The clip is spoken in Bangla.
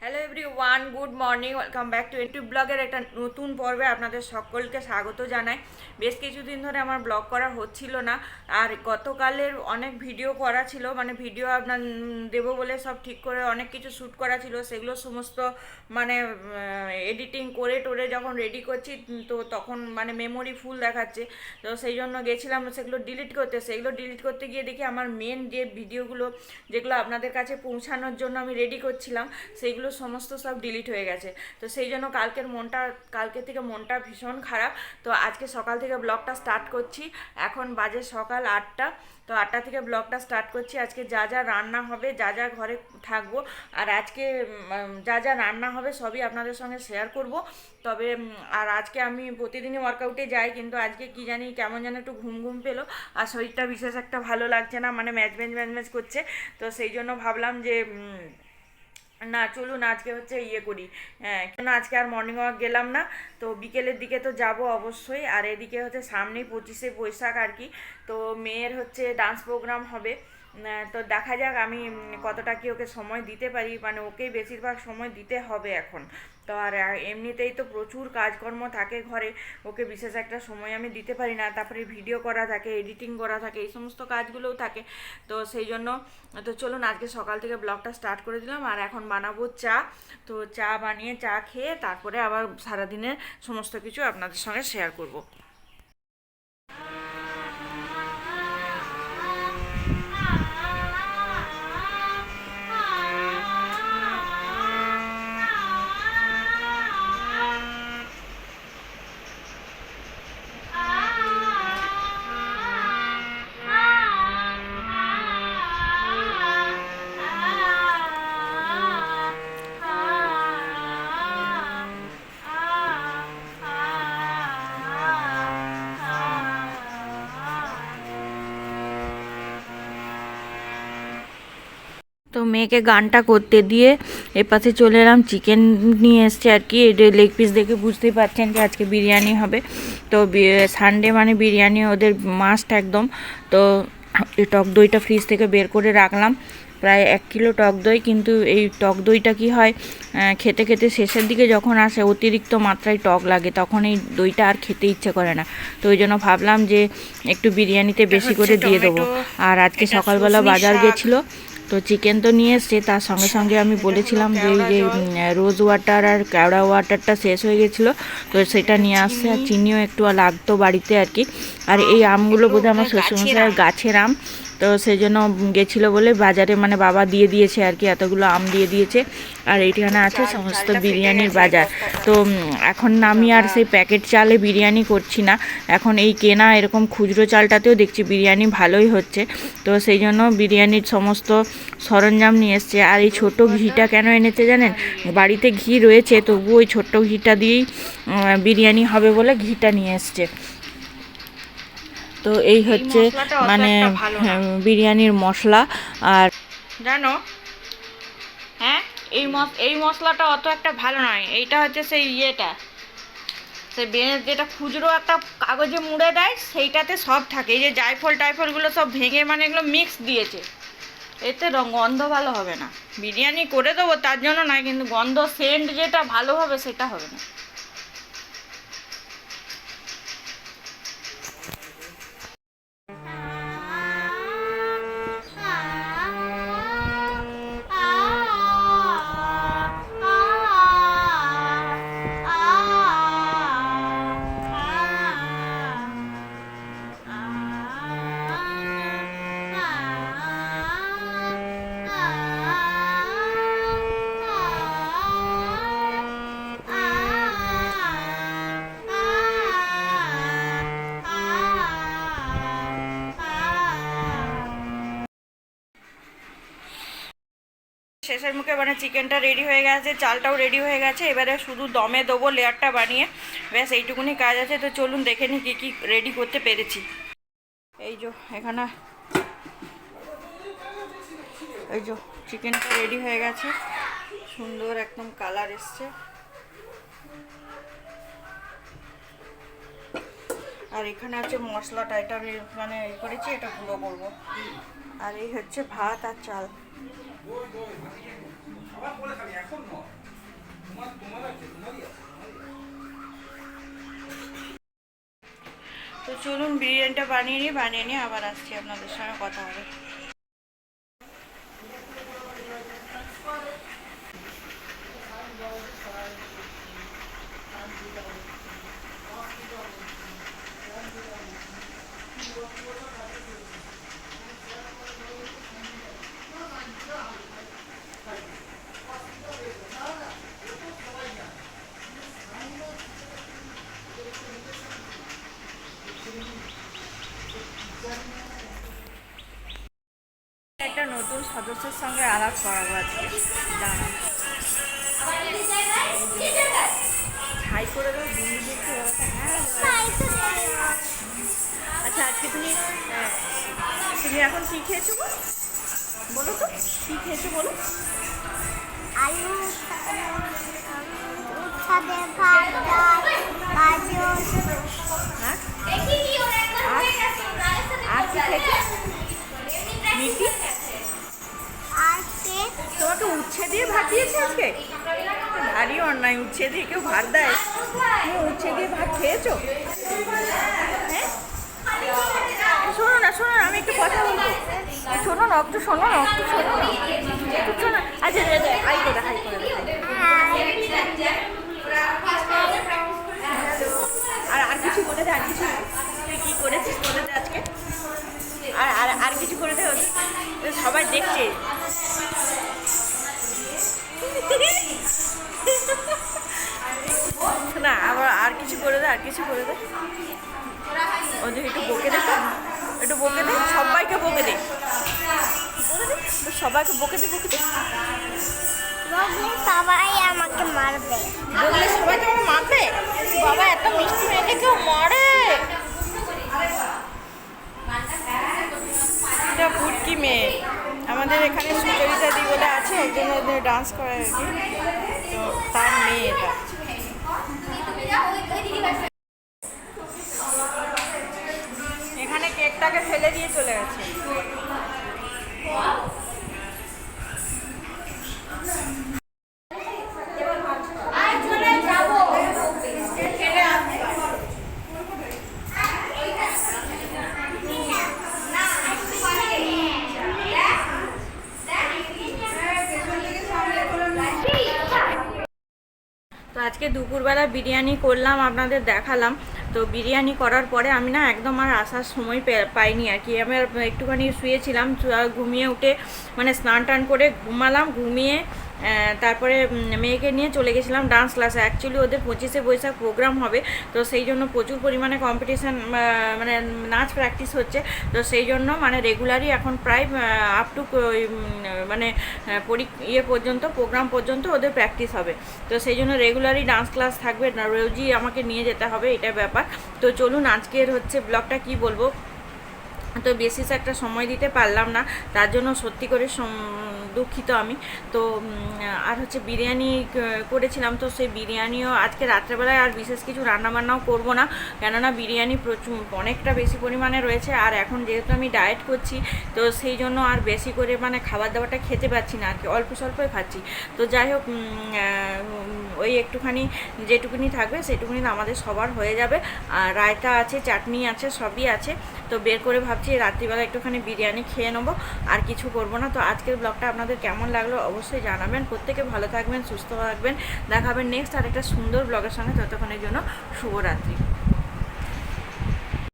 Hello everyone good morning welcome back to YouTube ব্লগের একটা নতুন পর্বে আপনাদের সকলকে স্বাগত জানাই। বেশ কিছুদিন ধরে আমার ব্লগ করা হচ্ছিল না, আর গতকালের অনেক ভিডিও করা ছিল মানে ভিডিও আপনার দেবো বলে সব ঠিক করে অনেক কিছু শ্যুট করা ছিল, সেগুলো সমস্ত মানে এডিটিং করে টোরে যখন রেডি করছি, তো তখন মানে মেমোরি ফুল দেখাচ্ছে, তো সেই জন্য গেছিলাম সেগুলো ডিলিট করতে। সেগুলো ডিলিট করতে গিয়ে দেখি আমার মেন যে ভিডিওগুলো যেগুলো আপনাদের কাছে পৌঁছানোর জন্য আমি রেডি করছিলাম সেইগুলো সমস্ত সব ডিলিট হয়ে গেছে। তো সেই জন্য কালকের মনটা কালকে থেকে মনটা ভীষণ খারাপ। তো আজকে সকাল থেকে ব্লগটা স্টার্ট করছি। এখন বাজে সকাল আটটা। তো আটটা থেকে ব্লগটা স্টার্ট করছি। আজকে যা যা রান্না হবে, যা যা ঘরে থাকব, আর আজকে যা যা রান্না হবে সবই আপনাদের সঙ্গে শেয়ার করব। তবে আর আজকে আমি প্রতিদিনই ওয়ার্কআউটে যাই, কিন্তু আজকে কি জানি কেমন যেন একটু ঘুম ঘুম পেল। আর শরীরটা বিশেষ একটা ভালো লাগছে না মানে ম্যাচ ম্যাচ ম্যাচ করছে। তো সেই জন্য ভাবলাম যে না, চলুন আজকে হচ্ছে ইয়ে করি। হ্যাঁ আজকে আর মর্নিং ওয়াক গেলাম না, তো বিকেলের দিকে তো যাব অবশ্যই। আর এদিকে হচ্ছে সামনেই পঁচিশে বৈশাখ আর কি, তো মেয়ের হচ্ছে ডান্স প্রোগ্রাম হবে। তো দেখা যাক আমি কতটা কি ওকে সময় দিতে পারি। মানে ওকেই বেশিরভাগ সময় দিতে হবে এখন। তো আর এমনিতেই তো প্রচুর কাজকর্ম থাকে ঘরে। ওকে বিশেষ একটা সময় আমি দিতে পারি না। তারপরে ভিডিও করা থাকে, এডিটিং করা থাকে, এই সমস্ত কাজগুলোও থাকে। তো সেই জন্য, তো চলুন আজকে সকাল থেকে ব্লগটা স্টার্ট করে দিলাম। আর এখন বানাবো চা। তো চা বানিয়ে চা খেয়ে তারপরে আবার সারাদিনের সমস্ত কিছু আপনাদের সঙ্গে শেয়ার করব। মেয়েকে গানটা করতে দিয়ে এপাশে চলে এলাম চিকেন নিয়ে এসছে আর কি। এটা লেগ পিস দেখে বুঝতেই পারছেন যে আজকে বিরিয়ানি হবে। তো সানডে মানে বিরিয়ানি ওদের মাস্ট একদম। তো এই টক দইটা ফ্রিজ থেকে বের করে রাখলাম। প্রায় এক কিলো টক দই কিন্তু এই টক দইটা কি হয় খেতে খেতে শেষের দিকে যখন আসে অতিরিক্ত মাত্রায় টক লাগে তখন এই দইটা আর খেতে ইচ্ছে করে না। তো ওই জন্য ভাবলাম যে একটু বিরিয়ানিতে বেশি করে দিয়ে দেবো। আর আজকে সকালবেলা বাজার গেছিল তো চিকেন তো নিয়ে এসছে তার সঙ্গে সঙ্গে আমি বলেছিলাম যে যে রোজ ওয়াটার আর কেওড়া ওয়াটারটা শেষ হয়ে গেছিল তো সেটা নিয়ে আসছে আর চিনিও একটু লাগতো বাড়িতে আর কি। আর এই আমগুলো বোধহয় আমার শ্বশুরমশাইয়ের গাছের আম। তো সেই জন্য গেছিল বলে বাজারে মানে বাবা দিয়ে দিয়েছে আর কি এতগুলো আম দিয়ে দিয়েছে। আর এইখানে আছে সমস্ত বিরিয়ানির বাজার। তো এখন আমি আর সেই প্যাকেট চালে বিরিয়ানি করছি না। এখন এই কেনা এরকম খুচরো চালটাতেও দেখছি বিরিয়ানি ভালোই হচ্ছে। তো সেই জন্য বিরিয়ানির সমস্ত সরঞ্জাম নিয়ে এসছে। আর এই ছোট ঘিটা কেন এনেছে জানেন? বাড়িতে ঘি রয়েছে তবু ওই ছোট্ট ঘিটা দিয়েই বিরিয়ানি হবে বলে ঘিটা নিয়ে এসছে। তো এই হচ্ছে মানে। হ্যাঁ, বিরিয়ানির মশলা আর জানো? হ্যাঁ? এই এই মশলাটা অত একটা ভালো নয়। এইটা হচ্ছে সেই ইয়েটা। সেই বে- যেটা খুচরো একটা কাগজে মুড়ে দেয় সেইটাতে সব থাকে। এই যে জায়ফল টাইফলগুলো সব ভেঙে মানে এগুলো মিক্স দিয়েছে। এতে গন্ধ ভালো হবে না। বিরিয়ানি করে দেবো তার জন্য নয় কিন্তু গন্ধ সেন্ট যেটা ভালো হবে সেটা হবে না। শেষের মুখে মানে চিকেনটা রেডি হয়ে গেছে, চালটাও রেডি হয়ে গেছে, এবারে শুধু দমে দেবো লেয়ারটা বানিয়ে। ব্যাস, এইটুকুনি কাজ আছে, তো চলুন দেখে নিই কী কী রেডি করতে পেরেছি। এই যে, এখানে এই যে, চিকেনটা রেডি হয়ে গেছে। সুন্দর একদম কালার এসছে। আর এখানে আছে মশলাটা, এটা আমি মানে ই করেছি, এটা গুঁড়ো করব। আর এই হচ্ছে ভাত আর চাল। তো চলুন বিরিয়ানিটা বানিয়ে নিই বানিয়ে নিয়ে আবার আসছি আপনাদের সঙ্গে কথা হবে। একটা নতুন সদস্যের সঙ্গে আলাপ করাবো আজকে। দাঁড়ান হাই করে হ্যাঁ আচ্ছা আজকে তুমি তুমি এখন কী খেয়েছো বলো তো কী খেয়েছো বলো? আলু উচ্ছাদে ভাত ডাল গাজর হ্যাঁ আর কি খেয়েছো? মিষ্টি? আর উচ্ছে দিয়ে ভাত দিয়েছে আজকে? ভারী অন্যায় উচ্ছে দিয়ে কেউ ভাত দেয়? তুমি উচ্ছে দিয়ে ভাত খেয়েছো? হ্যাঁ? শোনো না শোনো না আমি একটু কথা বলব। শোনো না একটু শোনো না একটু শোনো না। একটু শোনো আচ্ছা দে, দে, হাই করে হাই করে। আর আর কিছু বলে দে আর কিছু তুই কী করেছিস বলে দে আজকে? আর আর আর কিছু করে দে সবাই দেখছে। একটু বকে দে একটু বকে দে সবাইকে বকে দে। সবাইকে বকে দে বকে দে। বললে সবাই আমাকে মারবে। বললে সবাই তোমাকে মারবে? বাবা এত মিষ্টি মেয়েকে কেউ মারে? এটা ফুটকি মেয়ে। আমাদের এখানে সুচরিতা দি বলে আছে একজন ডান্স করে আর কি। তো তার মেয়ে এটা। ফেলে দিয়ে চলে গেছে। আজকে দুপুরবেলা বিরিয়ানি করলাম আপনাদের দেখালাম। তো বিরিয়ানি করার পরে আমি না একদম আর আসার সময় পাইনি আর কি। আমি একটুখানি শুয়েছিলাম ঘুমিয়ে উঠে মানে স্নান টান করে ঘুমালাম, ঘুমিয়ে তারপরে মেয়েকে নিয়ে চলে গেছিলাম ডান্স ক্লাসে অ্যাকচুয়ালি ওদের পঁচিশে বৈশাখ প্রোগ্রাম হবে, তো সেই জন্য প্রচুর পরিমাণে কম্পিটিশান মানে নাচ প্র্যাকটিস হচ্ছে। তো সেই জন্য মানে রেগুলারই এখন প্রায় আপ টু মানে পরি ইয়ে পর্যন্ত প্রোগ্রাম পর্যন্ত ওদের প্র্যাকটিস হবে। তো সেই জন্য রেগুলারই ডান্স ক্লাস থাকবে। না, রোজই আমাকে নিয়ে যেতে হবে, এটা ব্যাপার। তো চলুন, আজকের হচ্ছে ব্লগটা কি বলব? তো বেশিস একটা সময় দিতে পারলাম না। তার জন্য সত্যি করে দুঃখিত আমি। তো আর হচ্ছে বিরিয়ানি করেছিলাম, তো সেই বিরিয়ানিও আজকে রাত্রেবেলায় আর বিশেষ কিছু রান্নাবান্নাও করব না। কেননা বিরিয়ানি প্রচুর, অনেকটা বেশি পরিমাণে রয়েছে। আর এখন যেহেতু আমি ডায়েট করছি, তো সেই জন্য আর বেশি করে মানে খাবার দাবারটা খেতে পারছি না আর কি, অল্প স্বল্পই খাচ্ছি। তো যাই হোক ওই একটুখানি যেটুকুনি থাকবে, সেটুকুনি আমাদের সবার হয়ে যাবে। আর রায়তা আছে, চাটনি আছে, সবই আছে। তো বের করে ভাবছি রাত্রিবেলা একটুখানি বিরিয়ানি খেয়ে নেব, আর কিছু করব না। তো আজকের ব্লগটা আপনাদের কেমন লাগল অবশ্যই জানাবেন। প্রত্যেকে ভালো থাকবেন, সুস্থ থাকবেন। দেখাবেন নেক্সট আর একটা সুন্দর ব্লগের সঙ্গে। ততক্ষণের জন্য শুভরাত্রি।